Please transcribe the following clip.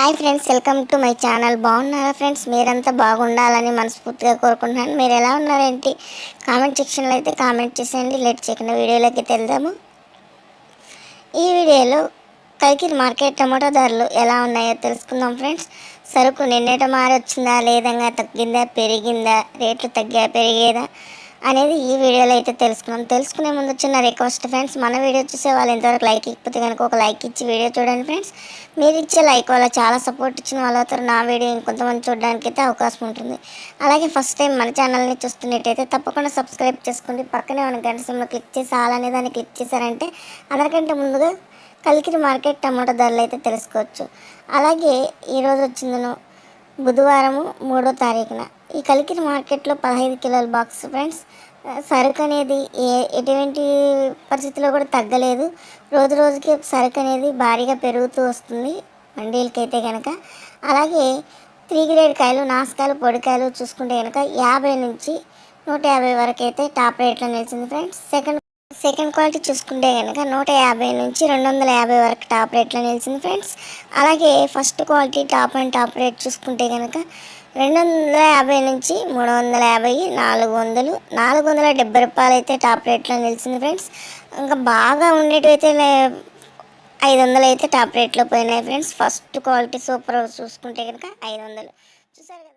Hi friends welcome to my channel. బాగున్నారా friends? మీరంతా బాగుండాలని మనస్ఫూర్తిగా కోరుకుంటున్నాను. మీరు ఎలా ఉన్నారేంటి? కామెంట్ సెక్షన్లో అయితే కామెంట్ చేసేయండి. లేట్ చేయకుండా వీడియోలోకి వెళ్దాము. ఈ వీడియోలో కైకిరి మార్కెట్ టమాటో ధరలు ఎలా ఉన్నాయో తెలుసుకుందాం ఫ్రెండ్స్. సరుకు నిన్నట మారి వచ్చిందా లేదంగా తగ్గిందా పెరిగిందా రేట్లు తగ్గా పెరిగేదా అనేది ఈ వీడియోలో అయితే తెలుసుకున్నాం తెలుసుకునే ముందు చిన్న రిక్వెస్ట్ ఫ్రెండ్స్ మన వీడియో చూసే వాళ్ళు ఇంతవరకు లైక్ ఇకపోతే కనుక ఒక లైక్ ఇచ్చి వీడియో చూడండి ఫ్రెండ్స్ మీరు ఇచ్చే లైక్ వల్ల చాలా సపోర్ట్ ఇచ్చిన వాళ్ళ అవుతారు. నా వీడియో ఇంకొంతమంది చూడడానికి అయితే అవకాశం ఉంటుంది. అలాగే ఫస్ట్ టైం మన ఛానల్ని చూస్తున్నట్టయితే తప్పకుండా సబ్స్క్రైబ్ చేసుకోండి. పక్కనే ఉన్న గంట సమయంలో క్లిక్ చేసి ఆల్ అనే దాన్ని క్లిక్ చేశారంటే అందరికంటే ముందుగా కలికిరి మార్కెట్ టమాటో ధరలు అయితే తెలుసుకోవచ్చు. అలాగే ఈరోజు వచ్చిందను బుధవారము మూడో తారీఖున. ఈ కలికిరి మార్కెట్లో పదహైదు కిలోల బాక్స్ ఫ్రెండ్స్ సరుకు అనేది ఏ ఎటువంటి పరిస్థితిలో కూడా తగ్గలేదు. రోజు రోజుకి సరుకు అనేది భారీగా పెరుగుతూ వస్తుంది మండీలకైతే కనుక అలాగే త్రీ గ్రేడ్ కాయలు నాసుకాయలు పొడికాయలు చూసుకుంటే కనుక యాభై నుంచి నూట యాభై వరకు అయితే టాప్ రేట్లో నిలిచింది ఫ్రెండ్స్ సెకండ్ సెకండ్ క్వాలిటీ చూసుకుంటే కనుక నూట యాభై నుంచి రెండు వందల యాభై వరకు టాప్ రేట్లో నిలిచింది ఫ్రెండ్స్. అలాగే first quality top and top rate చూసుకుంటే కనుక రెండు వందల యాభై నుంచి మూడు వందల యాభై నాలుగు వందలు నాలుగు వందల డెబ్బై రూపాయలు అయితే టాప్ రేట్లో నిలిచింది ఫ్రెండ్స్. ఇంకా బాగా ఉండేటివైతే ఐదు వందలు అయితే టాప్ రేట్లో పోయినాయి ఫ్రెండ్స్. ఫస్ట్ క్వాలిటీ సూపర్ చూసుకుంటే కనుక ఐదు వందలు. చూసారు కదా?